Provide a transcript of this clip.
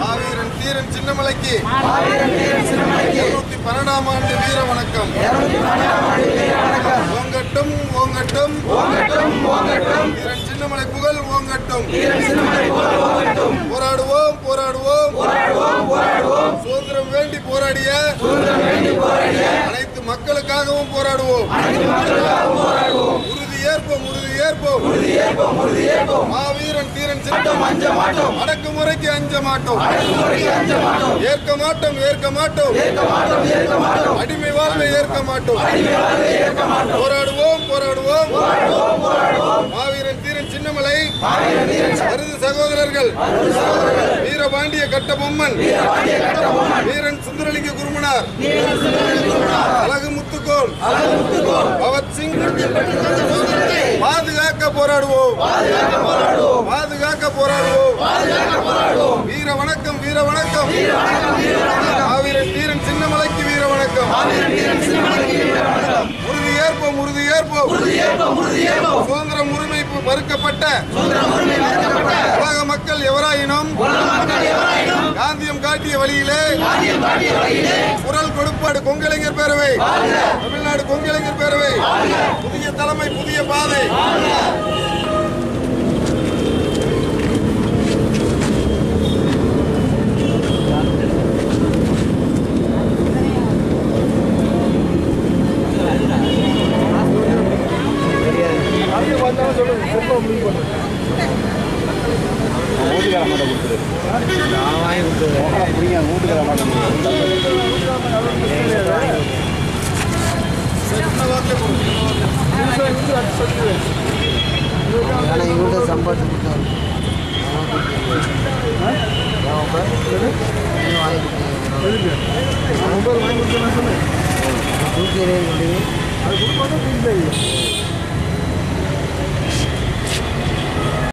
மாவீரன் தீரன் சின்னமலைக்கு பன்னெண்டாம் ஆண்டு வீர வணக்கம் ஓங்கட்டும் ஓங்கட்டும் ஓங்கட்டும் சின்னமலை புகழ் ஓங்கட்டும் போராடுவோம் சுதந்திரம் வேண்டி போராடிய அனைத்து மக்களுக்காகவும் போராடுவோம். உறுதி ஏற்போம் உறுதி ஏற்போம். மாவீரன் தீரன் சின்னம் அஞ்ச மாட்டோம் அடக்குமுறைக்கு அஞ்ச மாட்டோம். ஏற்க மாட்டோம் ஏற்க மாட்டோம். அடிமை வாழ்வை ஏற்க மாட்டோம். போராடுவோம் போராடுவோம். மாவீரன் தீரன் சின்னமலை. மருது சகோதரர்கள். வீரபாண்டிய கட்டபொம்மன். வீரன் சுந்தரலிங்க குருமனார். அழகு முத்துக்கோள் பவத் சிங் பாதுகாக்க போராடுவோம். பாதுகாக்க போராடுவோம். வீர வணக்கம் வீர வணக்கம். மாவீரன் தீரன் சின்னமலைக்கு வீர வணக்கம். உறுதி ஏற்போம் உறுதி ஏற்போம். சுதந்திரம் உரிமை மறுக்கப்பட்ட குரல் கொடுப்பாடு கொங்கலைஞர் பேரவை. தமிழ்நாடு கொங்கலைஞர் பேரவை. புதிய தலைமை புதிய பாதை. ஆனால் இவங்கள்ட்ட சம்பாதிச்சு கொடுத்தாரு தூக்கி எறிய சொல்லி